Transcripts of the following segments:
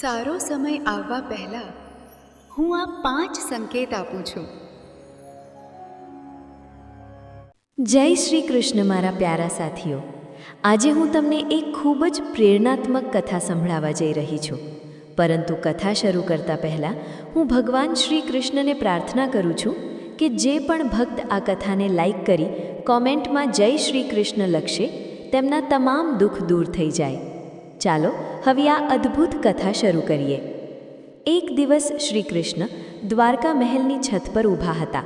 સારો સમય આવવા પહેલાં હું આ પાંચ સંકેત આપું છું. જય શ્રી કૃષ્ણ, મારા પ્યારા સાથીઓ. આજે હું તમને એક ખૂબ જ પ્રેરણાત્મક કથા સંભળાવવા જઈ રહી છું. પરંતુ કથા શરૂ કરતા પહેલાં હું ભગવાન શ્રી કૃષ્ણને પ્રાર્થના કરું છું કે જે પણ ભક્ત આ કથાને લાઈક કરી કોમેન્ટમાં જય શ્રી કૃષ્ણ લખશે, તેમના તમામ દુઃખ દૂર થઈ જાય. ચાલો હવે આ અદ્ભુત કથા શરૂ કરીએ. એક દિવસ શ્રી કૃષ્ણ દ્વારકા મહેલની છત પર ઊભા હતા.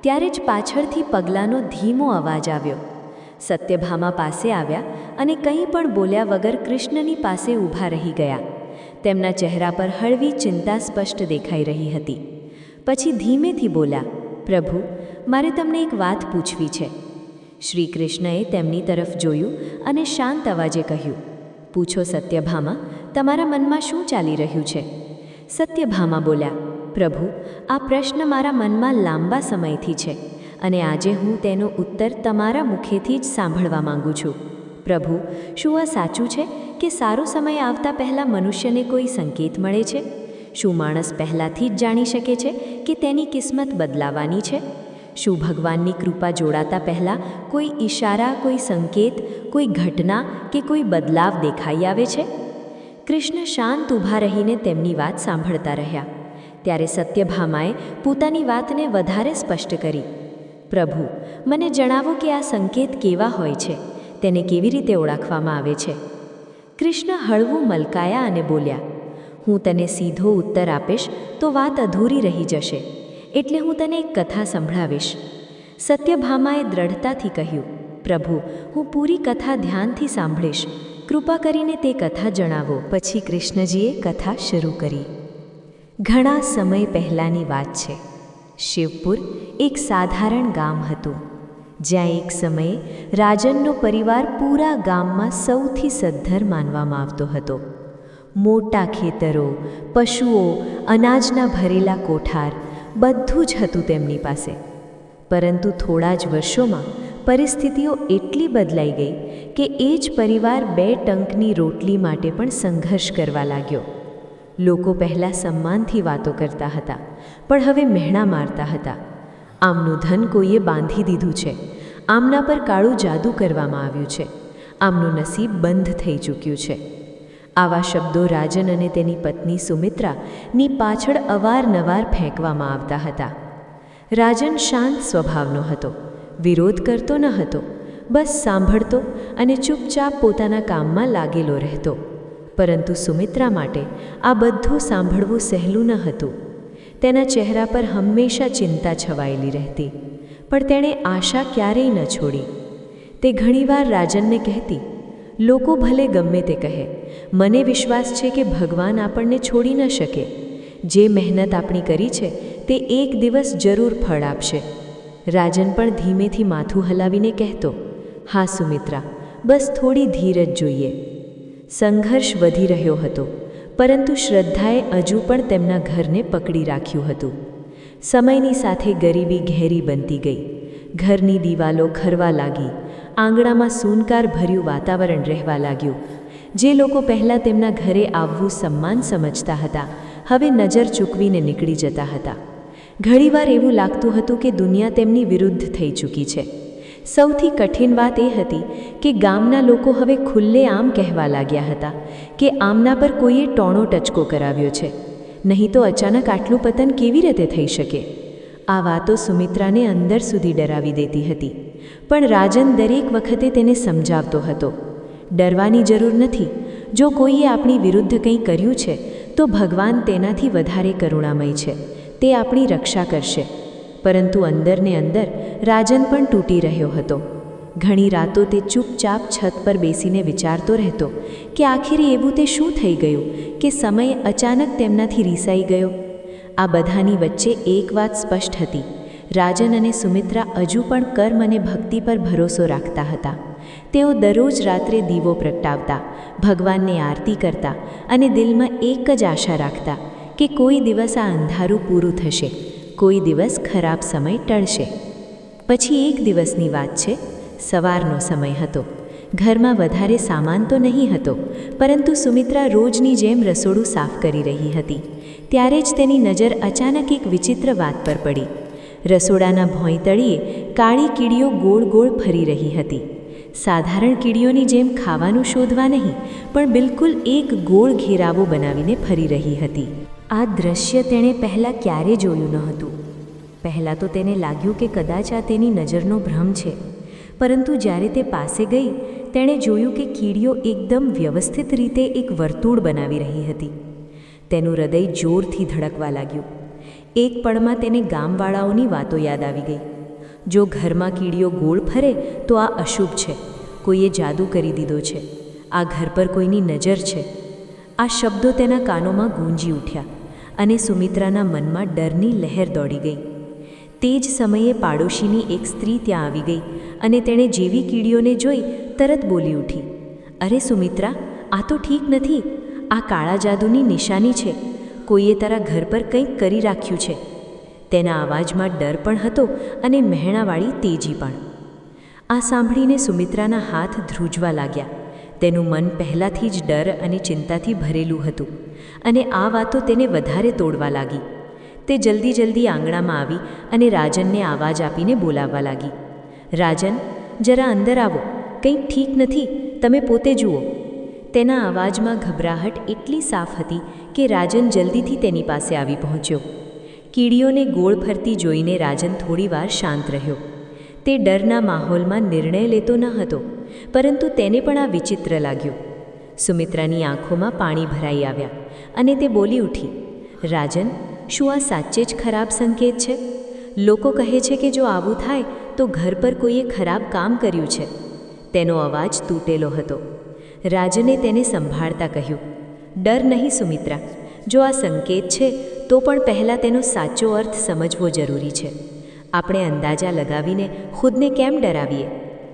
ત્યારે જ પાછળથી પગલાંનો ધીમો અવાજ આવ્યો. સત્યભામા પાસે આવ્યા અને કંઈ પણ બોલ્યા વગર કૃષ્ણની પાસે ઊભા રહી ગયા. તેમના ચહેરા પર હળવી ચિંતા સ્પષ્ટ દેખાઈ રહી હતી. પછી ધીમેથી બોલ્યા, પ્રભુ, મારે તમને એક વાત પૂછવી છે. શ્રી કૃષ્ણએ તેમની તરફ જોયું અને શાંત અવાજે કહ્યું પૂછો સત્યભામા, તમારા મનમાં શું ચાલી રહ્યું છે? સત્યભામા બોલ્યા, પ્રભુ, આ પ્રશ્ન મારા મનમાં લાંબા સમયથી છે અને આજે હું તેનો ઉત્તર તમારા મુખેથી જ સાંભળવા માંગુ છું. પ્રભુ, શું આ સાચું છે કે સારો સમય આવતા પહેલાં મનુષ્યને કોઈ સંકેત મળે છે? શું માણસ પહેલાંથી જ જાણી શકે છે કે તેની કિસ્મત બદલાવાની છે? શું ભગવાનની કૃપા જોડાતા પહેલાં કોઈ ઈશારા, કોઈ સંકેત, કોઈ ઘટના કે કોઈ બદલાવ દેખાઈ આવે છે? કૃષ્ણ શાંત ઊભા રહીને તેમની વાત સાંભળતા રહ્યા. ત્યારે સત્યભામાએ પોતાની વાતને વધારે સ્પષ્ટ કરી. પ્રભુ, મને જણાવો કે આ સંકેત કેવા હોય છે? તેને કેવી રીતે ઓળખવામાં આવે છે? કૃષ્ણ હળવું મલકાયા અને બોલ્યા, હું તને સીધો ઉત્તર આપીશ તો વાત અધૂરી રહી જશે. એટલે હું તને એક કથા સંભળાવીશ. સત્યભામાએ દ્રઢતાથી કહ્યું, પ્રભુ, હું પૂરી કથા ધ્યાનથી સાંભળીશ. કૃપા કરીને તે કથા જણાવો. પછી કૃષ્ણજીએ કથા શરૂ કરી. ઘણા સમય પહેલાંની વાત છે. શિવપુર એક સાધારણ ગામ હતું. જ્યાં એક સમયે રાજનનો પરિવાર પૂરા ગામમાં સૌથી સદ્ધર માનવામાં આવતો હતો. મોટા ખેતરો, પશુઓ, અનાજના ભરેલા કોઠાર બધું જ હતું તેમની પાસે. પરંતુ થોડા જ વર્ષોમાં પરિસ્થિતિઓ એટલી બદલાઈ ગઈ કે એ જ પરિવાર બે ટંકની રોટલી માટે પણ સંઘર્ષ કરવા લાગ્યો. લોકો પહેલાં સન્માનથી વાતો કરતા હતા, પણ હવે મહેણા મારતા હતા. આમનું ધન કોઈએ બાંધી દીધું છે. આમના પર કાળું જાદુ કરવામાં આવ્યું છે. આમનું નસીબ બંધ થઈ ચૂક્યું છે. આવા શબ્દો રાજન અને તેની પત્ની સુમિત્રાની પાછળ અવારનવાર ફેંકવામાં આવતા હતા. રાજન શાંત સ્વભાવનો હતો, વિરોધ કરતો ન હતો, બસ સાંભળતો અને ચૂપચાપ પોતાના કામમાં લાગેલો રહેતો. પરંતુ સુમિત્રા માટે આ બધું સાંભળવું સહેલું ન હતું. તેના ચહેરા પર હંમેશા ચિંતા છવાયેલી રહેતી, પણ તેણે આશા ક્યારેય ન છોડી. તે ઘણીવાર રાજનને કહેતી લોકો ભલે ગમે તે કહે, મને વિશ્વાસ છે કે ભગવાન આપણને છોડી ન શકે. જે મહેનત આપણી કરી છે, તે એક દિવસ જરૂર ફળ આપશે. રાજન પણ ધીમેથી માથું હલાવીને કહેતો, હા, સુમિત્રા, બસ થોડી ધીરજ જોઈએ. સંઘર્ષ વધી રહ્યો હતો, પરંતુ શ્રદ્ધાએ હજુ પણ તેમના ઘરને પકડી રાખ્યું હતું. સમયની સાથે ગરીબી ઘેરી બનતી ગઈ. ઘરની દિવાલો ખરવા લાગી આંગણામાં સૂનકાર ભર્યું વાતાવરણ રહેવા લાગ્યું. જે લોકો પહેલાં તેમના ઘરે આવવું સન્માન સમજતા હતા, હવે નજર ચૂકવીને નીકળી જતા હતા. ઘણીવાર એવું લાગતું હતું કે દુનિયા તેમની વિરુદ્ધ થઈ ચૂકી છે. સૌથી કઠિન વાત એ હતી કે ગામના લોકો હવે ખુલ્લે આમ કહેવા લાગ્યા હતા કે આમના પર કોઈએ ટોણો ટચકો કરાવ્યો છે. નહીં તો અચાનક આટલું પતન કેવી રીતે થઈ શકે? આ વાતો સુમિત્રાને અંદર સુધી ડરાવી દેતી હતી. પણ રાજન દરેક વખતે તેને સમજાવતો હતો. ડરવાની જરૂર નથી. જો કોઈએ આપણી વિરુદ્ધ કંઈ કર્યું છે, તો ભગવાન તેનાથી વધારે કરુણામય છે. તે આપણી રક્ષા કરશે. પરંતુ અંદરને અંદર રાજન પણ તૂટી રહ્યો હતો. ઘણી રાતો તે ચૂપચાપ છત પર બેસીને વિચારતો રહેતો કે આખરે એવું તે શું થઈ ગયું? કે સમય અચાનક તેમનાથી રીસાઈ ગયો? આ બધાની વચ્ચે એક વાત સ્પષ્ટ હતી. રાજન અને સુમિત્રા હજુ પણ કર્મ અને ભક્તિ પર ભરોસો રાખતા હતા. તેઓ દરરોજ રાત્રે દીવો પ્રગટાવતા, ભગવાનને આરતી કરતા અને દિલમાં એક જ આશા રાખતા કે કોઈ દિવસ આ અંધારું પૂરું થશે, કોઈ દિવસ ખરાબ સમય ટળશે. પછી એક દિવસની વાત છે, સવારનો સમય હતો. ઘરમાં વધારે સામાન તો નહીં હતો, પરંતુ સુમિત્રા રોજની જેમ રસોડું સાફ કરી રહી હતી. ત્યારે જ તેની નજર અચાનક એક વિચિત્ર વાત પર પડી. રસોડાના ભોંયતળીએ કાળી કીડીઓ ગોળ ગોળ ફરી રહી હતી. સાધારણ કીડીઓની જેમ ખાવાનું શોધવા નહીં, પણ બિલકુલ એક ગોળ ઘેરાવો બનાવીને ફરી રહી હતી. આ દ્રશ્ય તેણે પહેલાં ક્યારે જોયું ન હતું. પહેલાં તો તેને લાગ્યું કે કદાચ આ તેની નજરનો ભ્રમ છે. પરંતુ જ્યારે તે પાસે ગઈ, તેણે જોયું કે કીડીઓ એકદમ વ્યવસ્થિત રીતે એક વર્તુળ બનાવી રહી હતી. તેનું હૃદય જોરથી ધડકવા લાગ્યું. એક પળમાં તેને ગામવાળાઓની વાતો યાદ આવી ગઈ. જો ઘરમાં કીડીઓ ગોળ ફરે, તો આ અશુભ છે. કોઈએ જાદુ કરી દીધો છે. આ ઘર પર કોઈની નજર છે. આ શબ્દો તેના કાનોમાં ગૂંજી ઉઠ્યા અને સુમિત્રાના મનમાં ડરની લહેર દોડી ગઈ. તે જ સમયે પાડોશીની એક સ્ત્રી ત્યાં આવી ગઈ અને તેણે જેવી કીડીઓને જોઈ તરત બોલી ઉઠી. અરે સુમિત્રા, આ તો ઠીક નથી. આ કાળા જાદુની નિશાની છે. કોઈએ તારા ઘર પર કંઈક કરી રાખ્યું છે. તેના અવાજમાં ડર પણ હતો અને મહેણાવાળી તેજી પણ. આ સાંભળીને સુમિત્રાના હાથ ધ્રુજવા લાગ્યા. તેનું મન પહેલાંથી જ ડર અને ચિંતાથી ભરેલું હતું અને આ વાતો તેને વધારે તોડવા લાગી. તે જલ્દી જલ્દી આંગણામાં આવી અને રાજનને આવાજ આપીને બોલાવવા લાગી. રાજન, જરા અંદર આવો. કંઈક ઠીક નથી. તમે પોતે જુઓ. તેના અવાજમાં ગભરાહટ એટલી સાફ હતી કે રાજન જલ્દીથી તેની પાસે આવી પહોંચ્યો. કીડીઓને ગોળ ફરતી જોઈને રાજન થોડીવાર શાંત રહ્યો. તે ડરના માહોલમાં નિર્ણય લેતો ન હતો, પરંતુ તેને પણ આ વિચિત્ર લાગ્યું. સુમિત્રાની આંખોમાં પાણી ભરાઈ આવ્યા અને તે બોલી ઉઠી, રાજન, શું આ સાચે જ ખરાબ સંકેત છે? લોકો કહે છે કે જો આવું થાય, તો ઘર પર કોઈએ ખરાબ કામ કર્યું છે. તેનો અવાજ તૂટેલો હતો. રાજને તેને સંભાળતા કહ્યું ડર નહીં સુમિત્રા. જો આ સંકેત છે, તો પણ પહેલાં તેનો સાચો અર્થ સમજવો જરૂરી છે. આપણે અંદાજા લગાવીને ખુદને કેમ ડરાવીએ?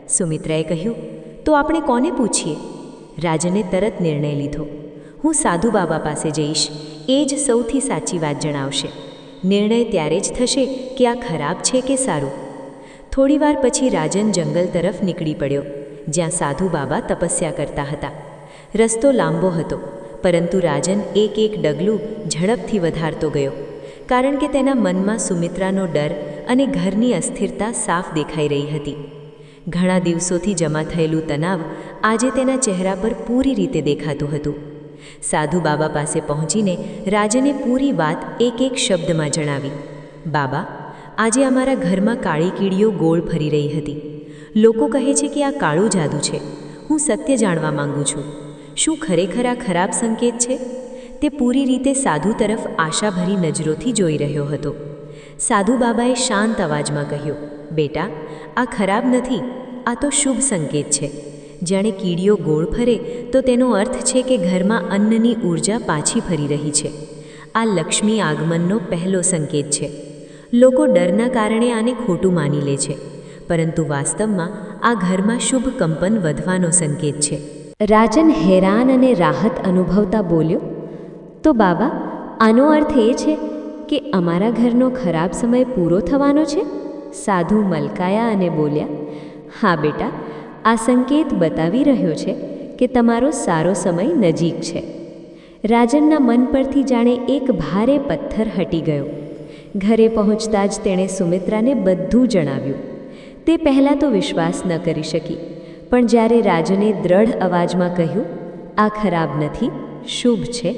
સુમિત્રાએ કહ્યું, તો આપણે કોને પૂછીએ? રાજને તરત નિર્ણય લીધો. હું સાધુ બાબા પાસે જઈશ. એ જ સૌથી સાચી વાત જણાવશે. નિર્ણય ત્યારે જ થશે કે આ ખરાબ છે કે સારું. થોડીવાર પછી રાજન જંગલ તરફ નીકળી પડ્યો, જ્યાં સાધુ બાબા તપસ્યા કરતા હતા. રસ્તો લાંબો હતો. પરંતુ રાજન એક એક ડગલું ઝડપથી વધારતો ગયો, કારણ કે તેના મનમાં સુમિત્રાનો ડર અને ઘરની અસ્થિરતા સાફ દેખાઈ રહી હતી. ઘણા દિવસોથી જમા થયેલું તણાવ આજે તેના ચહેરા પર પૂરી રીતે દેખાતું હતું. સાધુ બાબા પાસે પહોંચીને રાજને પૂરી વાત એક એક શબ્દમાં જણાવી. બાબા, આજે અમારા ઘરમાં કાળી કીડીઓ ગોળ ફરી રહી હતી. લોકો કહે છે કે આ કાળું જાદુ છે. હું સત્ય જાણવા માંગુ છું. શું ખરેખર આ ખરાબ સંકેત છે? તે પૂરી રીતે સાધુ તરફ આશાભરી નજરોથી જોઈ રહ્યો હતો. સાધુ બાબાએ શાંત અવાજમાં કહ્યું, બેટા, આ ખરાબ નથી, આ તો શુભ સંકેત છે. જાણે કીડીઓ ગોળ ફરે તો તેનો અર્થ છે કે ઘરમાં અન્નની ઊર્જા પાછી ફરી રહી છે. આ લક્ષ્મી આગમનનો પહેલો સંકેત છે. લોકો ડરના કારણે આને ખોટું માની લે છે. પરંતુ વાસ્તવમાં આ ઘરમાં શુભ કંપન વધવાનો સંકેત છે. રાજન હેરાન અને રાહત અનુભવતા બોલ્યો, તો બાબા, આનો અર્થ એ છે કે અમારા ઘરનો ખરાબ સમય પૂરો થવાનો છે? સાધુ મલકાયા અને બોલ્યા, હા બેટા, આ સંકેત બતાવી રહ્યો છે કે તમારો સારો સમય નજીક છે. રાજનના મન પરથી જાણે એક ભારે પથ્થર હટી ગયો. ઘરે પહોંચતા જ તેણે સુમિત્રાને બધું જણાવ્યું. તે પહેલાં તો વિશ્વાસ ન કરી શકી. પણ જ્યારે રાજને દ્રઢ અવાજમાં કહ્યું, આ ખરાબ નથી, શુભ છે,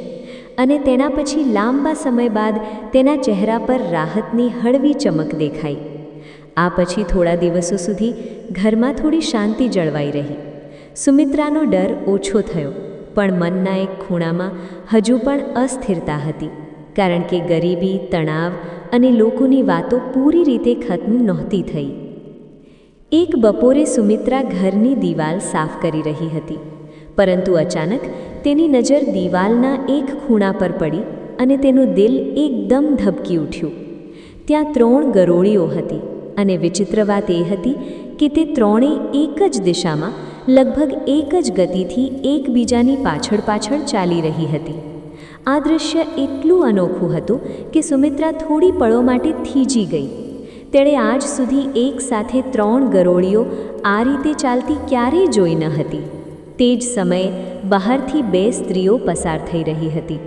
અને તેના પછી લાંબા સમય બાદ તેના ચહેરા પર રાહતની હળવી ચમક દેખાઈ. આ પછી થોડા દિવસો સુધી ઘરમાં થોડી શાંતિ જળવાઈ રહી. સુમિત્રાનો ડર ઓછો થયો, પણ મનના એક ખૂણામાં હજુ પણ અસ્થિરતા હતી, કારણ કે ગરીબી, તણાવ અને લોકોની વાતો પૂરી રીતે ખત્મ નહોતી થઈ. એક બપોરે સુમિત્રા ઘરની દિવાલ સાફ કરી રહી હતી. પરંતુ અચાનક તેની નજર દિવાલના એક ખૂણા પર પડી અને તેનું દિલ એકદમ ધબકી ઉઠ્યું. ત્યાં ત્રણ ગરોળીઓ હતી અને વિચિત્ર વાત એ હતી કે તે ત્રણે એક જ દિશામાં લગભગ એક જ ગતિથી એકબીજાની પાછળ પાછળ ચાલી રહી હતી. આ દૃશ્ય એટલું અનોખું હતું કે સુમિત્રા થોડી પળો માટે થીજી ગઈ. તેણે આજ સુધી એક સાથે ત્રણ ગરોળીઓ આ રીતે ચાલતી ક્યારેય જોઈ ન હતી. તે જ સમયે બહારથી બે સ્ત્રીઓ પસાર થઈ રહી હતી.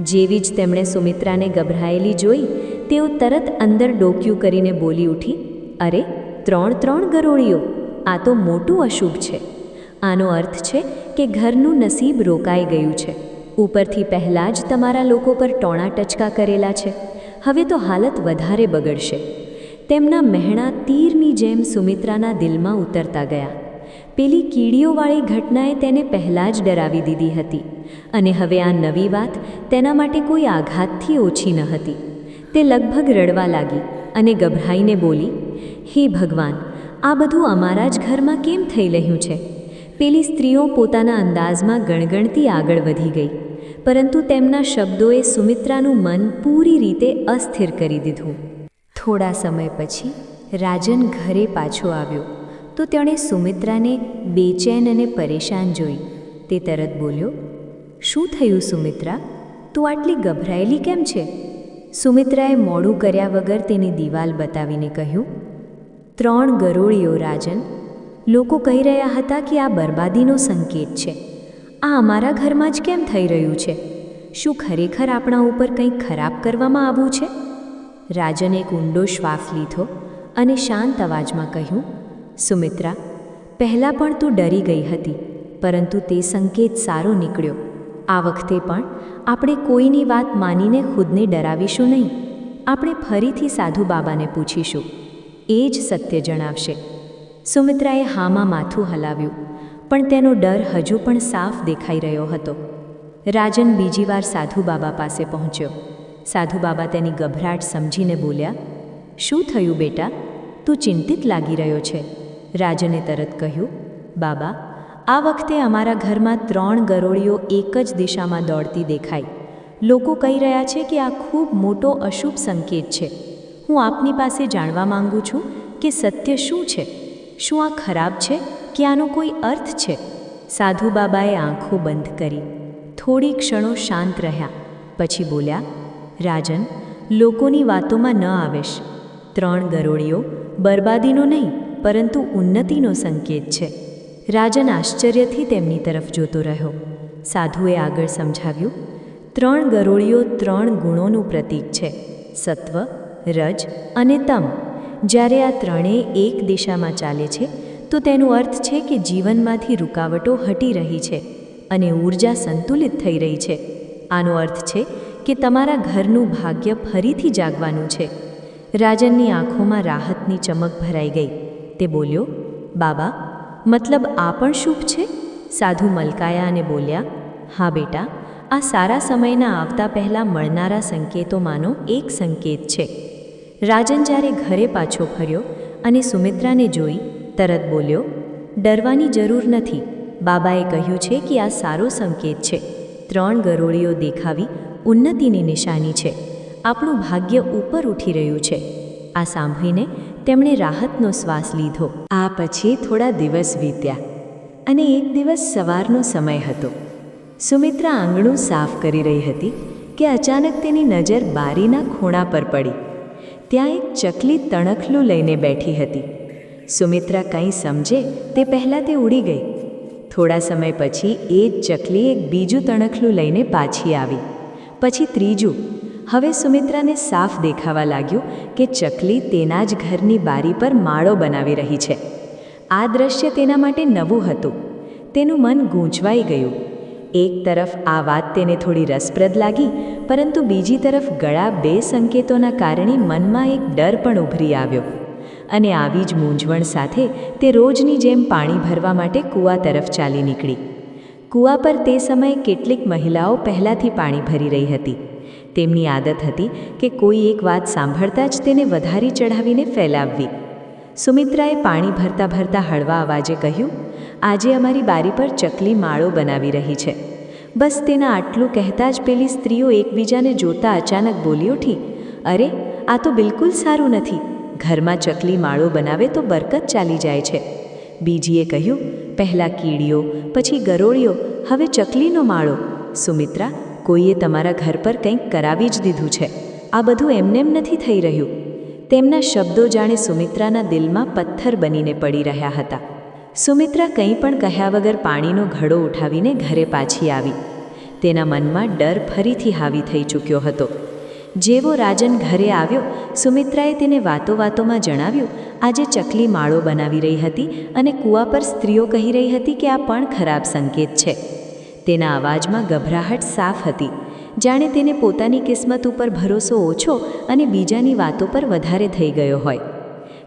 જેવી જ તેમણે સુમિત્રાને ગભરાયેલી જોઈ, તેઓ તરત અંદર ડોક્યું કરીને બોલી ઉઠી, અરે, ત્રણ ત્રણ ગરોળીઓ, આ તો મોટું અશુભ છે. આનો અર્થ છે કે ઘરનું નસીબ રોકાઈ ગયું છે. ઉપરથી પહેલાં જ તમારા લોકો પર ટોણા ટચકા કરેલા છે. હવે તો હાલત વધારે બગડશે. તેમના મહેણા તીરની જેમ સુમિત્રાના દિલમાં ઉતરતા ગયા. પેલી કીડીઓવાળી ઘટનાએ તેને પહેલાં જ ડરાવી દીધી હતી અને હવે આ નવી વાત તેના માટે કોઈ આઘાતથી ઓછી ન હતી. તે લગભગ રડવા લાગી અને ગભરાઈને બોલી, હે ભગવાન, આ બધું અમારા જ ઘરમાં કેમ થઈ રહ્યું છે? પેલી સ્ત્રીઓ પોતાના અંદાજમાં ગણગણતી આગળ વધી ગઈ, પરંતુ તેમના શબ્દોએ સુમિત્રાનું મન પૂરી રીતે અસ્થિર કરી દીધું. થોડા સમય પછી રાજન ઘરે પાછો આવ્યો. તો તેણે સુમિત્રાને બેચેન અને પરેશાન જોઈ. તે તરત બોલ્યો, શું થયું સુમિત્રા? તું આટલી ગભરાયેલી કેમ છે? સુમિત્રાએ મોડું કર્યા વગર તેની દિવાલ બતાવીને કહ્યું, ત્રણ ગરોળીઓ, રાજન. લોકો કહી રહ્યા હતા કે આ બરબાદીનો સંકેત છે. આ અમારા ઘરમાં જ કેમ થઈ રહ્યું છે? શું ખરેખર આપણા ઉપર કંઈક ખરાબ કરવામાં આવવું છે? રાજન એક ઊંડો શ્વાસ લીધો અને શાંત અવાજમાં કહ્યું, સુમિત્રા, પહેલાં પણ તું ડરી ગઈ હતી, પરંતુ તે સંકેત સારો નીકળ્યો. આ વખતે પણ આપણે કોઈની વાત માનીને ખુદને ડરાવીશું નહીં. આપણે ફરીથી સાધુ બાબાને પૂછીશું. એ જ સત્ય જણાવશે. સુમિત્રાએ હામાં માથું હલાવ્યું, પણ તેનો ડર હજુ પણ સાફ દેખાઈ રહ્યો હતો. રાજન બીજી વાર સાધુ બાબા પાસે પહોંચ્યો. સાધુ બાબા તેની ગભરાટ સમજીને બોલ્યા, શું થયું બેટા? તું ચિંતિત લાગી રહ્યો છે. રાજને તરત કહ્યું, બાબા, આ વખતે અમારા ઘરમાં ત્રણ ગરોળીઓ એક જ દિશામાં દોડતી દેખાઈ. લોકો કહી રહ્યા છે કે આ ખૂબ મોટો અશુભ સંકેત છે. હું આપની પાસે જાણવા માંગુ છું કે સત્ય શું છે? શું આ ખરાબ છે કે આનો કોઈ અર્થ છે? સાધુ બાબાએ આંખો બંધ કરી. થોડી ક્ષણો શાંત રહ્યા, પછી બોલ્યા રાજન, લોકોની વાતોમાં ન આવેશ. ત્રણ ગરોળીઓ બરબાદીનો નહીં, પરંતુ ઉન્નતિનો સંકેત છે. રાજન આશ્ચર્યથી તેમની તરફ જોતો રહ્યો. સાધુએ આગળ સમજાવ્યું, ત્રણ ગરોળીઓ ત્રણ ગુણોનું પ્રતીક છે. સત્વ, રજ અને તમ. જ્યારે આ ત્રણેય એક દિશામાં ચાલે છે, તો તેનો અર્થ છે કે જીવનમાંથી રૂકાવટો હટી રહી છે અને ઊર્જા સંતુલિત થઈ રહી છે. આનો અર્થ છે કે તમારા ઘરનું ભાગ્ય ફરીથી જાગવાનું છે. રાજનની આંખોમાં રાહતની ચમક ભરાઈ ગઈ. તે બોલ્યો, બાબા, મતલબ આ પણ શુભ છે? સાધુ મલકાયા અને બોલ્યા, હા બેટા, આ સારા સમયના આવતા પહેલાં મળનારા સંકેતોમાંનો એક સંકેત છે. રાજન જ્યારે ઘરે પાછો ફર્યો અને સુમિત્રાને જોઈ, તરત બોલ્યો, ડરવાની જરૂર નથી. બાબાએ કહ્યું છે કે આ સારો સંકેત છે. ત્રણ ગરોળીઓ દેખાવી ઉન્નતિની નિશાની છે. આપણું ભાગ્ય ઉપર ઉઠી રહ્યું છે. આ સાંભળીને તેમણે રાહતનો શ્વાસ લીધો. આ પછી થોડા દિવસ વીત્યા અને એક દિવસ સવારનો સમય હતો. સુમિત્રા આંગણું સાફ કરી રહી હતી કે અચાનક તેની નજર બારીના ખૂણા પર પડી. ત્યાં એક ચકલી તણખલું લઈને બેઠી હતી. સુમિત્રા કંઈ સમજે તે પહેલાં તે ઉડી ગઈ. થોડા સમય પછી એ જ ચકલી એક બીજું તણખલું લઈને પાછી આવી. પછી ત્રીજું, હવે સુમિત્રાને સાફ દેખાવા લાગ્યું કે ચકલી તેના જ ઘરની બારી પર માળો બનાવી રહી છે. આ દ્રશ્ય તેના માટે નવું હતું. તેનું મન ગૂંચવાઈ ગયું. એક તરફ આ વાત તેને થોડી રસપ્રદ લાગી, પરંતુ બીજી તરફ ગળા બે સંકેતોના કારણે મનમાં એક ડર પણ ઉભરી આવ્યો. અને આવી જ મૂંઝવણ સાથે તે રોજની જેમ પાણી ભરવા માટે કૂવા તરફ ચાલી નીકળી. કૂવા પર તે સમયે કેટલીક મહિલાઓ પહેલાંથી પાણી ભરી રહી હતી. તેમની આદત હતી કે કોઈ એક વાત સાંભળતા જ તેને વધારી ચઢાવીને ફેલાવવી. સુમિત્રાએ પાણી ભરતા ભરતા હળવા અવાજે કહ્યું, આજે અમારી બારી પર ચકલી માળો બનાવી રહી છે. બસ તેના આટલું કહેતા જ પેલી સ્ત્રીઓ એકબીજાને જોતા અચાનક બોલી ઉઠી, અરે, આ તો બિલકુલ સારું નથી. ઘરમાં ચકલી માળો બનાવે તો બરકત ચાલી જાય છે. બીજીએ કહ્યું, પહેલાં કીડીઓ, પછી ગરોળીઓ, હવે ચકલીનો માળો. સુમિત્રા, કોઈએ તમારા ઘર પર કંઈક કરાવી જ દીધું છે. આ બધું એમનેમ નથી થઈ રહ્યું. તેમના શબ્દો જાણે સુમિત્રાના દિલમાં પથ્થર બનીને પડી રહ્યા હતા. સુમિત્રા કંઈ પણ કહ્યા વગર પાણીનો ઘડો ઉઠાવીને ઘરે પાછી આવી. તેના મનમાં ડર ફરીથી હાવી થઈ ચૂક્યો હતો. જેવો રાજન ઘરે આવ્યો, સુમિત્રાએ તેને વાતો વાતોમાં જણાવ્યું આજે ચકલી માળો બનાવી રહી હતી અને કૂવા પર સ્ત્રીઓ કહી રહી હતી કે આ પણ ખરાબ સંકેત છે. તેના અવાજમાં ગભરાહટ સાફ હતી. જાણે તેને પોતાની કિસ્મત ઉપર ભરોસો ઓછો અને બીજાની વાતો પર વધારે થઈ ગયો હોય.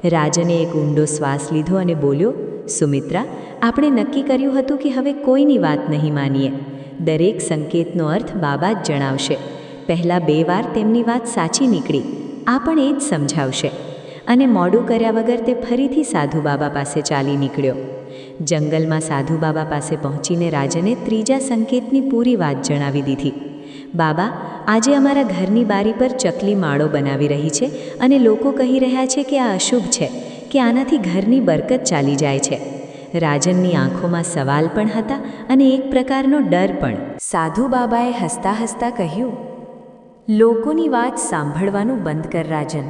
રાજને એક ઊંડો શ્વાસ લીધો અને બોલ્યો, સુમિત્રા, આપણે નક્કી કર્યું હતું કે હવે કોઈની વાત નહીં માનીએ. દરેક સંકેતનો અર્થ બાબા જ જણાવશે. પહેલાં બે વાર તેમની વાત સાચી નીકળી. આ પણ એ જ સમજાવશે. અને મોડું કર્યા વગર તે ફરીથી સાધુ બાબા પાસે ચાલી નીકળ્યો. જંગલમાં સાધુ બાબા પાસે પહોંચીને રાજને ત્રીજા સંકેતની પૂરી વાત જણાવી દીધી. બાબા, આજે અમારા ઘરની બારી પર ચકલી માળો બનાવી રહી છે અને લોકો કહી રહ્યા છે કે આ અશુભ છે, કે આનાથી ઘરની બરકત ચાલી જાય છે. રાજનની આંખોમાં સવાલ પણ હતા અને એક પ્રકારનો ડર પણ. સાધુ બાબાએ હસતા હસતા કહ્યું, લોકોની વાત સાંભળવાનું બંધ કર રાજન.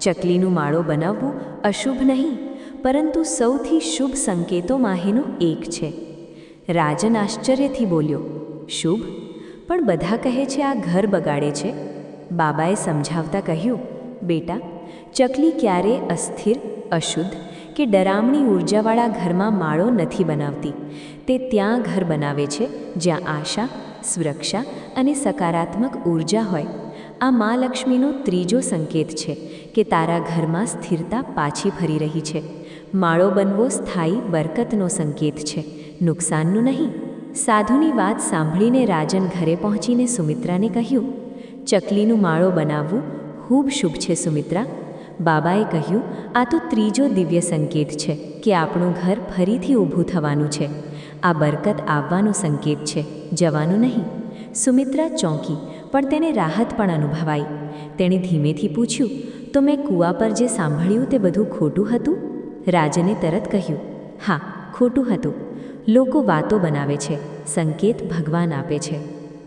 ચકલીનું માળો બનાવવું અશુભ નહીં, પરંતુ સૌથી શુભ સંકેતોમાંહીનો એક છે. રાજન આશ્ચર્યથી બોલ્યો, શુભ? પણ બધા કહે છે આ ઘર બગાડે છે. બાબાએ સમજાવતા કહ્યું, બેટા, ચકલી ક્યારે અસ્થિર, અશુદ્ધ કે ડરામણી ઉર્જાવાળા ઘરમાં માળો નથી બનાવતી. તે ત્યાં ઘર બનાવે છે જ્યાં આશા, સુરક્ષા અને સકારાત્મક ઊર્જા હોય. આ મા લક્ષ્મીનો ત્રીજો સંકેત છે કે તારા ઘરમાં સ્થિરતા પાછી ફરી રહી છે. માળો બનવો સ્થાયી બરકતનો સંકેત છે. નુકસાનનું નહીં. સાધુની વાત સાંભળીને રાજન ઘરે પહોંચીને સુમિત્રાને કહ્યું, ચકલીનું માળો બનાવવું ખૂબ શુભ છે સુમિત્રા. બાબાએ કહ્યું, આ તો ત્રીજો દિવ્ય સંકેત છે કે આપણું ઘર ફરીથી ઊભું થવાનું છે. આ બરકત આવવાનો સંકેત છે. જવાનું નહીં. સુમિત્રા ચોંકી પણ તેને રાહત પણ અનુભવાઈ. તેણે ધીમેથી પૂછ્યું, તો મેં કૂવા પર જે સાંભળ્યું તે બધું ખોટું હતું? રાજને તરત કહ્યું, હા, ખોટું હતું. લોકો વાતો બનાવે છે, સંકેત ભગવાન આપે છે.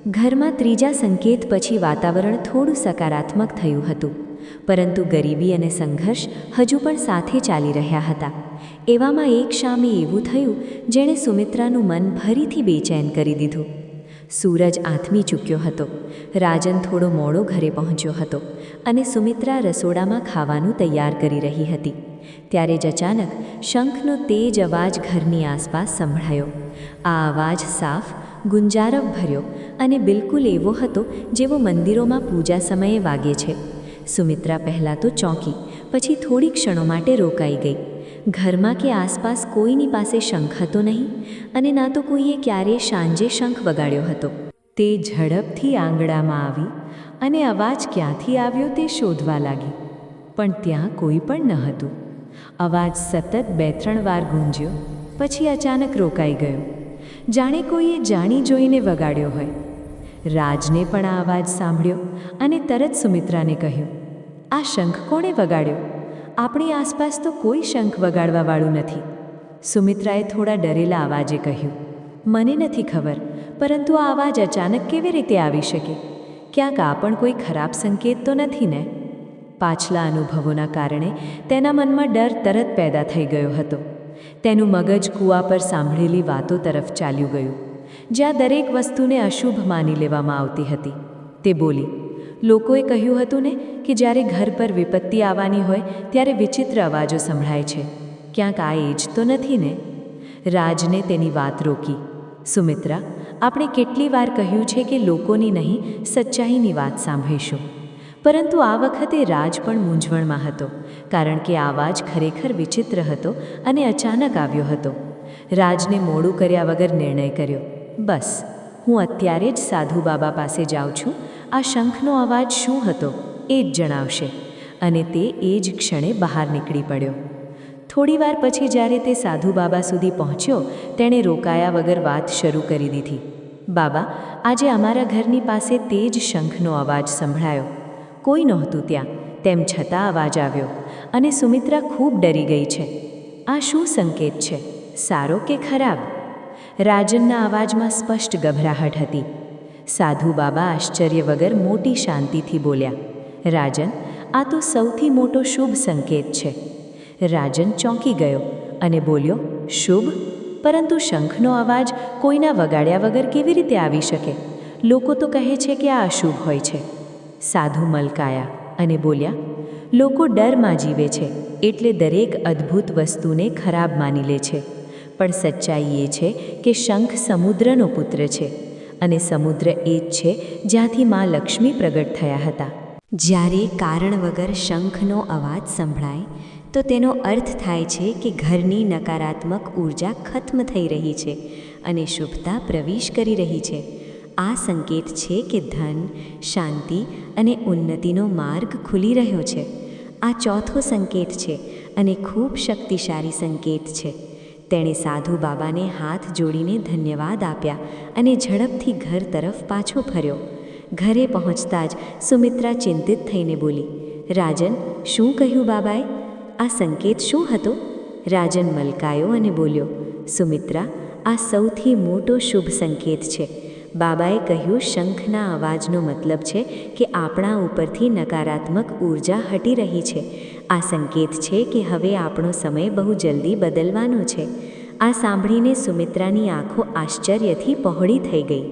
ઘરમાં ત્રીજા સંકેત પછી વાતાવરણ થોડું સકારાત્મક થયું હતું. પરંતુ ગરીબી અને સંઘર્ષ હજુ પણ સાથે ચાલી રહ્યા હતા. એવામાં એક શામે એવું થયું, જેણે સુમિત્રાનું મન ફરીથી બેચેન કરી દીધું. સૂરજ આથમી ચૂક્યો હતો. રાજન થોડો મોડો ઘરે પહોંચ્યો હતો અને સુમિત્રા રસોડામાં ખાવાનું તૈયાર કરી રહી હતી. ત્યારે જ અચાનક શંખનો તેજ અવાજ ઘરની આસપાસ સંભળાયો. આ અવાજ સાફ, ગુંજારવ ભર્યો અને બિલકુલ એવો હતો જેવો મંદિરોમાં પૂજા સમયે વાગે છે. સુમિત્રા પહેલાં તો ચોંકી, પછી થોડી ક્ષણો માટે રોકાઈ ગઈ. ઘરમાં કે આસપાસ કોઈની પાસે શંખ હતો નહીં અને ના તો કોઈએ ક્યારેય સાંજે શંખ વગાડ્યો હતો. તે ઝડપથી આંગણામાં આવી અને અવાજ ક્યાંથી આવ્યો તે શોધવા લાગી. પણ ત્યાં કોઈ પણ ન હતું. અવાજ સતત બે ત્રણ વાર ગુંજ્યો, પછી અચાનક રોકાઈ ગયો. જાણે કોઈએ જાણી જોઈને વગાડ્યો હોય. રાજને પણ આ અવાજ સાંભળ્યો અને તરત સુમિત્રાને કહ્યું, આ શંખ કોણે વગાડ્યો? આપણી આસપાસ તો કોઈ શંખ વગાડવાવાળું નથી. સુમિત્રાએ થોડા ડરેલા અવાજે કહ્યું, મને નથી ખબર, પરંતુ આ અવાજ અચાનક કેવી રીતે આવી શકે? ક્યાંક આ પણ કોઈ ખરાબ સંકેત તો નથી ને? પાછલા અનુભવોના કારણે તેના મનમાં ડર તરત પેદા થઈ ગયો હતો. તેનું મગજ કૂવા પર સાંભળેલી વાતો તરફ ચાલ્યું ગયું, જ્યાં દરેક વસ્તુને અશુભ માની લેવામાં આવતી હતી. તે બોલી લોકોએ કહ્યું હતું ને કે જ્યારે ઘર પર વિપત્તિ આવવાની હોય, ત્યારે વિચિત્ર અવાજો સંભળાય છે. ક્યાંક આ એ જ તો નથી ને? રાજને તેની વાત રોકી. સુમિત્રા, આપણે કેટલી વાર કહ્યું છે કે લોકોની નહીં, સચ્ચાઈની વાત સાંભળીશું. પરંતુ આ વખતે રાજ પણ મૂંઝવણમાં હતો, કારણ કે આ અવાજ ખરેખર વિચિત્ર હતો અને અચાનક આવ્યો હતો. રાજને મોડું કર્યા વગર નિર્ણય કર્યો. બસ, હું અત્યારે જ સાધુ બાબા પાસે જાઉં છું આ શંખનો અવાજ શું હતો એ જ જણાવશે. અને તે એ જ ક્ષણે બહાર નીકળી પડ્યો. થોડીવાર પછી જ્યારે તે સાધુ બાબા સુધી પહોંચ્યો, તેણે રોકાયા વગર વાત શરૂ કરી દીધી. બાબા, આજે અમારા ઘરની પાસે તે જ શંખનો અવાજ સંભળાયો. કોઈ નહોતું ત્યાં, તેમ છતાં અવાજ આવ્યો. અને સુમિત્રા ખૂબ ડરી ગઈ છે. આ શું સંકેત છે? સારો કે ખરાબ? રાજનના અવાજમાં સ્પષ્ટ ગભરાહટ હતી. સાધુ બાબા આશ્ચર્ય વગર મોટી શાંતિથી બોલ્યા, રાજન, આ તો સૌથી મોટો શુભ સંકેત છે. રાજન ચોંકી ગયો અને બોલ્યો, શુભ? પરંતુ શંખનો અવાજ કોઈના વગાડ્યા વગર કેવી રીતે આવી શકે? લોકો તો કહે છે કે આ અશુભ હોય છે. સાધુ મલકાયા અને બોલ્યા, લોકો ડરમાં જીવે છે, એટલે દરેક અદ્ભુત વસ્તુને ખરાબ માની લે છે. પણ સચ્ચાઈ એ છે કે શંખ સમુદ્રનો પુત્ર છે. અને સમુદ્ર એ જ છે જ્યાંથી મા લક્ષ્મી પ્રગટ થયા હતા. જ્યારે કારણ વગર શંખનો અવાજ સંભળાય, તો તેનો અર્થ થાય છે કે ઘરની નકારાત્મક ઊર્જા ખત્મ થઈ રહી છે અને શુભતા પ્રવેશ કરી રહી છે. આ સંકેત છે કે ધન, શાંતિ અને ઉન્નતિનો માર્ગ ખુલી રહ્યો છે. આ ચોથો સંકેત છે અને ખૂબ શક્તિશાળી સંકેત છે. તેણે સાધુ બાબાને હાથ જોડીને ધન્યવાદ આપ્યા અને ઝડપથી ઘર તરફ પાછો ફર્યો. ઘરે પહોંચતા જ સુમિત્રા ચિંતિત થઈને બોલી, રાજન, શું કહ્યું બાબાએ? આ સંકેત શું હતો? રાજન મલકાયો અને બોલ્યો, સુમિત્રા, આ સૌથી મોટો શુભ સંકેત છે. બાબાએ કહ્યું શંખના અવાજનો મતલબ છે કે આપણા ઉપરથી નકારાત્મક ઊર્જા હટી રહી છે. આ સંકેત છે કે હવે આપણો સમય બહુ જલ્દી બદલવાનો છે. આ સાંભળીને સુમિત્રાની આંખો આશ્ચર્યથી પહોળી થઈ ગઈ.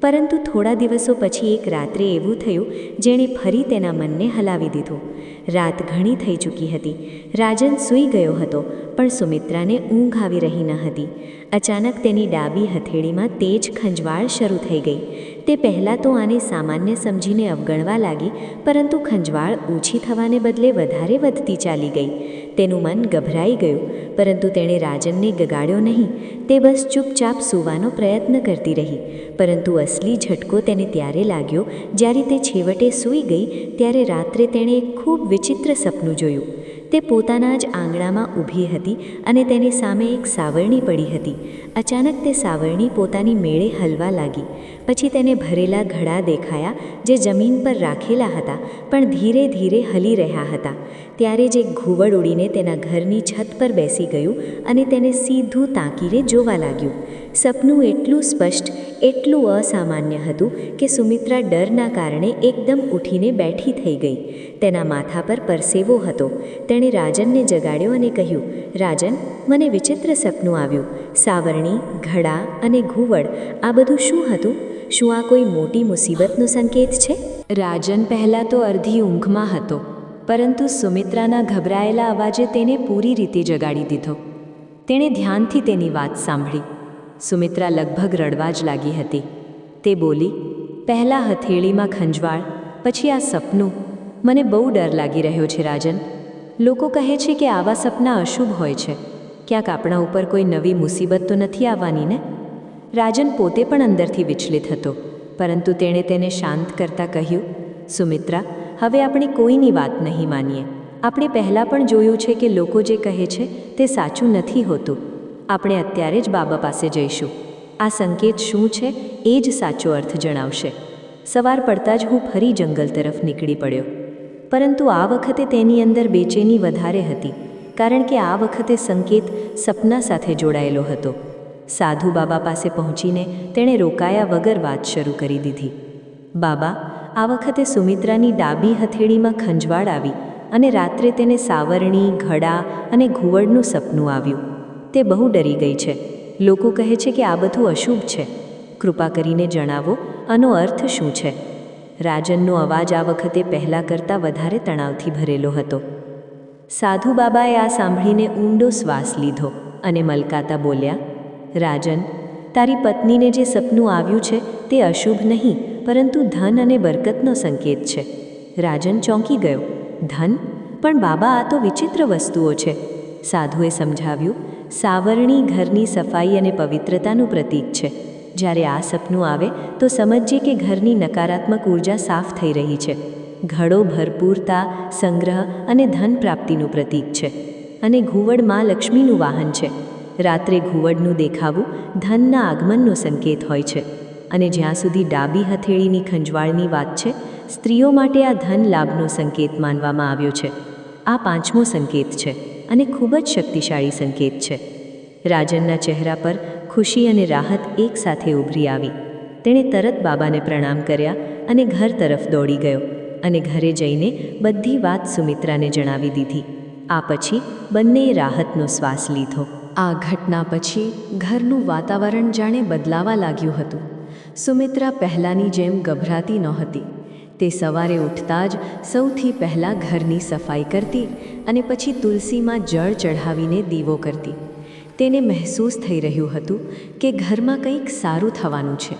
પરંતુ થોડા દિવસો પછી એક રાત્રે એવું થયું, જેણે ફરી તેના મનને હલાવી દીધું. રાત ઘણી થઈ ચૂકી હતી. રાજન સૂઈ ગયો હતો, પણ સુમિત્રાને ઊંઘ આવી રહી ન હતી. અચાનક તેની ડાબી હથેળીમાં તેજ ખંજવાળ શરૂ થઈ ગઈ. તે પહેલાં તો આને સામાન્ય સમજીને અવગણવા લાગી, પરંતુ ખંજવાળ ઓછી થવાને બદલે વધારે વધતી ચાલી ગઈ. તેનું મન ગભરાઈ ગયું, પરંતુ તેણે રાજનને ગગાડ્યો નહીં. તે બસ ચૂપચાપ સૂવાનો પ્રયત્ન કરતી રહી, પરંતુ અસલી ઝટકો તેને ત્યારે લાગ્યો જ્યારે તે છેવટે સૂઈ ગઈ, ત્યારે રાત્રે તેણે એક ખૂબ વિચિત્ર સપનું જોયું. તે પોતાના જ આંગણામાં ઊભી હતી અને તેની સામે એક સાવરણી પડી હતી. અચાનક તે સાવરણી પોતાની મેળે હલવા લાગી. પછી તેને ભરેલા ઘડા દેખાયા જે જમીન પર રાખેલા હતા, પણ ધીરે ધીરે હલી રહ્યા હતા. ત્યારે જ એક ઘુવડ ઉડીને તેના ઘરની છત પર બેસી ગયું અને તેને સીધું તાંકીને જોવા લાગ્યું. સપનું એટલું સ્પષ્ટ, એટલું અસામાન્ય હતું કે સુમિત્રા ડરના કારણે એકદમ ઉઠીને બેઠી થઈ ગઈ. તેના માથા પર પરસેવો હતો. તેણે રાજનને જગાડ્યો અને કહ્યું, રાજન, મને વિચિત્ર સપનું આવ્યું. સાવરણી, ઘડા અને ઘુવડ, આ બધું શું હતું? શું આ કોઈ મોટી મુસીબતનો સંકેત છે? રાજન પહેલાં તો અડધી ઊંઘમાં હતો, પરંતુ સુમિત્રાના ગભરાયેલા અવાજે તેને પૂરી રીતે જગાડી દીધો. તેણે ધ્યાનથી તેની વાત સાંભળી. સુમિત્રા લગભગ રડવા જ લાગી હતી. તે બોલી, પહેલાં હથેળીમાં ખંજવાળ, પછી આ સપનું. મને બહુ ડર લાગી રહ્યો છે, રાજન. લોકો કહે છે કે આવા સપના અશુભ હોય છે. ક્યાંક આપણા ઉપર કોઈ નવી મુસીબત તો નથી આવવાની ને? રાજન પોતે પણ અંદરથી વિચલિત હતો, પરંતુ તેણે તેને શાંત કરતાં કહ્યું, સુમિત્રા, હવે આપણે કોઈની વાત નહીં માનીએ. આપણે પહેલાં પણ જોયું છે કે લોકો જે કહે છે તે સાચું નથી હોતું. આપણે અત્યારે જ બાબા પાસે જઈશું. આ સંકેત શું છે એ જ સાચો અર્થ જણાવશે. સવાર પડતા જ હું ફરી જંગલ તરફ નીકળી પડ્યો. પરંતુ આ વખતે તેની અંદર બેચેની વધારે હતી, કારણ કે આ વખતે સંકેત સપના સાથે જોડાયેલો હતો. સાધુ બાબા પાસે પહોંચીને તેણે રોકાયા વગર વાત શરૂ કરી દીધી. બાબા, આ વખતે સુમિત્રાની ડાબી હથેળીમાં ખંજવાળ આવી અને રાત્રે તેને સાવરણી, ઘડા અને ઘુવડનું સપનું આવ્યું. તે બહુ ડરી ગઈ છે. લોકો કહે છે કે આ બધું અશુભ છે. કૃપા કરીને જણાવો, આનો અર્થ શું છે? રાજનનો અવાજ આ વખતે પહેલાં કરતાં વધારે તણાવથી ભરેલો હતો. સાધુ બાબાએ આ સાંભળીને ઊંડો શ્વાસ લીધો અને મલકાતા બોલ્યા, રાજન, તારી પત્નીને જે સપનું આવ્યું છે તે અશુભ નહીં, પરંતુ ધન અને બરકતનો સંકેત છે. રાજન ચોંકી ગયો, ધન? પણ બાબા, આ તો વિચિત્ર વસ્તુઓ છે. સાધુએ સમજાવ્યું સાવરણી ઘરની સફાઈ અને પવિત્રતાનું પ્રતીક છે. જ્યારે આ સપનું આવે, તો સમજીએ કે ઘરની નકારાત્મક ઊર્જા સાફ થઈ રહી છે. ઘડો ભરપૂરતા, સંગ્રહ અને ધન પ્રાપ્તિનું પ્રતીક છે. અને ઘુવડમાં લક્ષ્મીનું વાહન છે. રાત્રે ઘુવડનું દેખાવું ધનના આગમનનો સંકેત હોય છે. અને જ્યાં સુધી ડાબી હથેળીની ખંજવાળની વાત છે, સ્ત્રીઓ માટે આ ધન લાભનો સંકેત માનવામાં આવ્યો છે. આ પાંચમો સંકેત છે. અને ખૂબ જ શક્તિશાળી સંકેત છે. રાજનના ચહેરા પર ખુશી અને રાહત એકસાથે ઉભરી આવી. તેણે તરત બાબાને પ્રણામ કર્યા અને ઘર તરફ દોડી ગયો અને ઘરે જઈને બધી વાત સુમિત્રાને જણાવી દીધી. આ પછી બંનેએ રાહતનો શ્વાસ લીધો. આ ઘટના પછી ઘરનું વાતાવરણ જાણે બદલાવા લાગ્યું હતું. સુમિત્રા પહેલાંની જેમ ગભરાતી નહોતી. તે સવારે ઉઠતા જ સૌથી પહેલાં ઘરની સફાઈ કરતી અને પછી તુલસીમાં જળ ચઢાવીને દીવો કરતી. તેને મહેસૂસ થઈ રહ્યું હતું કે ઘરમાં કંઈક સારું થવાનું છે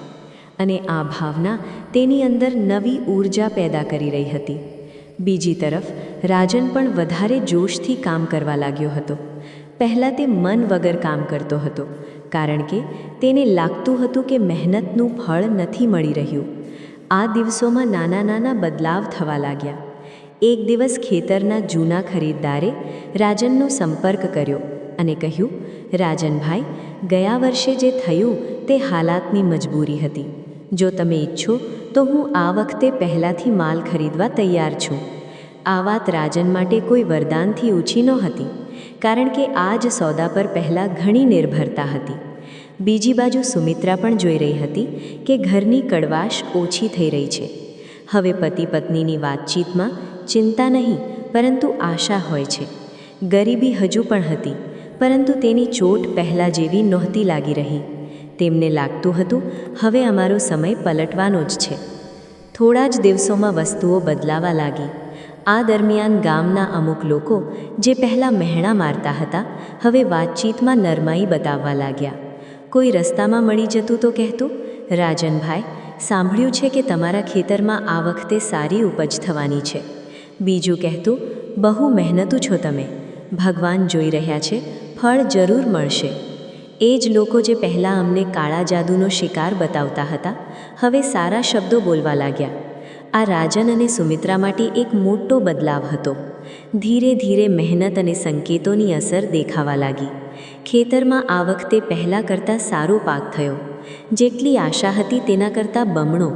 અને આ ભાવના તેની અંદર નવી ઊર્જા પેદા કરી રહી હતી. બીજી તરફ, રાજન પણ વધારે જોશથી કામ કરવા લાગ્યો હતો. પહેલાં તે મન વગર કામ કરતો હતો, કારણ કે તેને લાગતું હતું કે મહેનતનું ફળ નથી મળી રહ્યું. આ દિવસોમાં નાના નાના બદલાવ થવા લાગ્યા. એક દિવસ ખેતરના જૂના ખરીદદારે રાજનનો સંપર્ક કર્યો અને કહ્યું, રાજનભાઈ, ગયા વર્ષે જે થયું તે હાલાતની મજબૂરી હતી. જો તમે ઈચ્છો તો હું આ વખતે પહેલાંથી માલ ખરીદવા તૈયાર છું. આ વાત રાજન માટે કોઈ વરદાનથી ઓછી નહોતી, કારણ કે આ જ સોદા પર પહેલાં ઘણી નિર્ભરતા હતી. બીજી બાજુ સુમિત્રા પણ જોઈ રહી હતી કે ઘરની કડવાશ ઓછી થઈ રહી છે. હવે પતિ પત્નીની વાતચીતમાં ચિંતા નહીં, પરંતુ આશા હોય છે. ગરીબી હજુ પણ હતી, પરંતુ તેની ચોટ પહેલાં જેવી નહોતી લાગી રહી. તેમને લાગતું હતું, હવે અમારો સમય પલટવાનો જ છે. થોડા જ દિવસોમાં વસ્તુઓ બદલાવા લાગી. આ દરમિયાન ગામના અમુક લોકો, જે પહેલાં મહેણા મારતા હતા, હવે વાતચીતમાં નરમાઈ બતાવવા લાગ્યા. કોઈ રસ્તામાં મળી જતું તો કહેતું, રાજનભાઈ, સાંભળ્યું છે કે તમારા ખેતરમાં આ વખતે સારી ઉપજ થવાની છે. બીજું કહેતું, બહુ મહેનતું છો તમે. ભગવાન જોઈ રહ્યા છે, ફળ જરૂર મળશે. એ જ લોકો જે પહેલાં અમને કાળા જાદુનો શિકાર બતાવતા હતા, હવે સારા શબ્દો બોલવા લાગ્યા. આ રાજન અને સુમિત્રા માટે એક મોટો બદલાવ હતો. ધીરે ધીરે મહેનત અને સંકેતોની અસર દેખાવા લાગી. ખેતરમાં આ વખતે પહેલાં કરતાં સારો પાક થયો. જેટલી આશા હતી તેના કરતાં બમણો.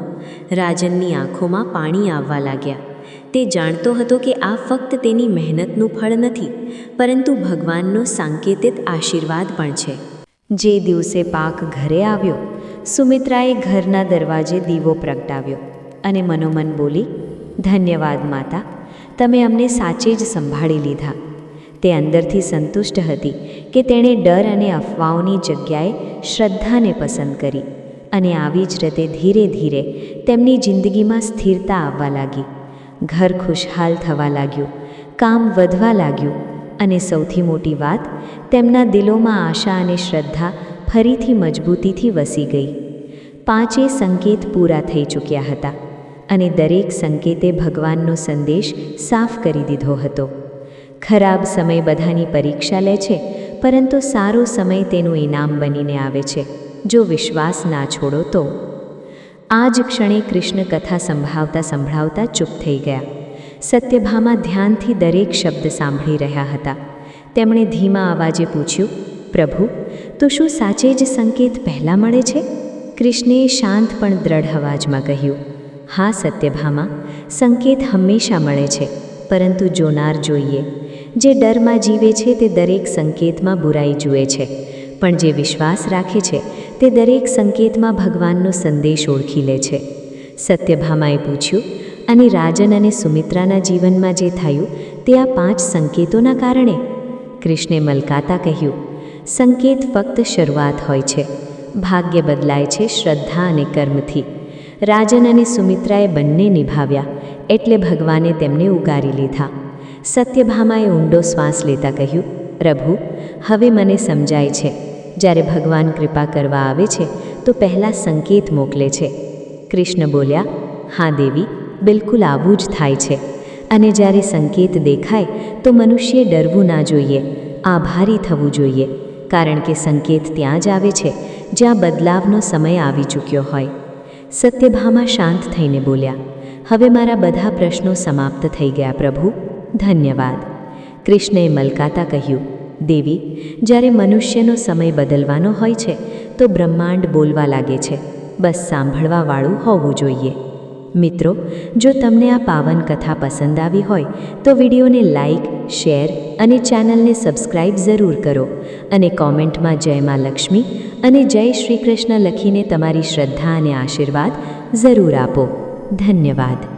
રાજનની આંખોમાં પાણી આવવા લાગ્યા. તે જાણતો હતો કે આ ફક્ત તેની મહેનતનું ફળ નથી, પરંતુ ભગવાનનો સાંકેતિક આશીર્વાદ પણ છે. જે દિવસે પાક ઘરે આવ્યો, સુમિત્રાએ ઘરના દરવાજે દીવો પ્રગટાવ્યો અને મનોમન બોલી, ધન્યવાદ માતા, તમે અમને સાચે જ સંભાળી લીધા. તે અંદરથી સંતુષ્ટ હતી કે તેણે ડર અને અફવાઓની જગ્યાએ શ્રદ્ધાને પસંદ કરી અને આવી જ રીતે ધીરે ધીરે તેમની જિંદગીમાં સ્થિરતા આવવા લાગી. ઘર ખુશહાલ થવા લાગ્યું, કામ વધવા લાગ્યું અને સૌથી મોટી વાત, તેમના દિલોમાં આશા અને શ્રદ્ધા ફરીથી મજબૂતીથી વસી ગઈ. પાંચે સંકેત પૂરા થઈ ચૂક્યા હતા અને દરેક સંકેતે ભગવાનનો સંદેશ સાફ કરી દીધો હતો. ખરાબ સમય બધાની પરીક્ષા લે છે, પરંતુ સારો સમય તેનું ઇનામ બનીને આવે છે. જો વિશ્વાસ ના છોડો તો. આ જ ક્ષણે કૃષ્ણ કથા સંભળાવતા સંભળાવતા ચૂપ થઈ ગયા. સત્યભામા ધ્યાનથી દરેક શબ્દ સાંભળી રહ્યા હતા. તેમણે ધીમા અવાજે પૂછ્યું, પ્રભુ, તો શું સાચે જ સંકેત પહેલાં મળે છે? કૃષ્ણે શાંત પણ દ્રઢ અવાજમાં કહ્યું, હા સત્યભામા, સંકેત હંમેશા મળે છે, પરંતુ જોનાર જોઈએ. જે ડરમાં જીવે છે તે દરેક સંકેતમાં બુરાઈ જુએ છે. પણ જે વિશ્વાસ રાખે છે તે દરેક સંકેતમાં ભગવાનનો સંદેશ ઓળખી લે છે. સત્યભામાએ પૂછ્યું, અને રાજન અને સુમિત્રાના જીવનમાં જે થયું તે આ પાંચ સંકેતોના કારણે? કૃષ્ણે મલકાતા કહ્યું, સંકેત ફક્ત શરૂઆત હોય છે. ભાગ્ય બદલાય છે શ્રદ્ધા અને કર્મથી. રાજન અને સુમિત્રાએ બંને નિભાવ્યા એટલે ભગવાને તેમને ઉગારી લીધા. સત્યભામાએ ઊંડો શ્વાસ લેતા કહ્યું, પ્રભુ, હવે મને સમજાય છે. જ્યારે ભગવાન કૃપા કરવા આવે છે, તો પહેલાં સંકેત મોકલે છે. કૃષ્ણ બોલ્યા, હા દેવી, બિલકુલ આવું જ થાય છે. અને જ્યારે સંકેત દેખાય, તો મનુષ્યે ડરવું ના જોઈએ. આભારી થવું જોઈએ. કારણ કે સંકેત ત્યાં જ આવે છે, જ્યાં બદલાવનો સમય આવી ચૂક્યો હોય. સત્યભામા શાંત થઈને બોલ્યા, હવે મારા બધા પ્રશ્નો સમાપ્ત થઈ ગયા, પ્રભુ. ધન્યવાદ. કૃષ્ણએ મલકાતા કહ્યું, દેવી, જ્યારે મનુષ્યનો સમય બદલવાનો હોય છે, તો બ્રહ્માંડ બોલવા લાગે છે. બસ સાંભળવાવાળું હોવું જોઈએ. મિત્રો, જો તમને આ પાવન કથા પસંદ આવી હોય, તો વિડીયોને લાઇક શેર અને ચેનલને સબસ્ક્રાઇબ જરૂર કરો અને કોમેન્ટમાં જય મા લક્ષ્મી અને જય શ્રી કૃષ્ણ લખીને તમારી શ્રદ્ધા અને આશીર્વાદ જરૂર આપો. ધન્યવાદ.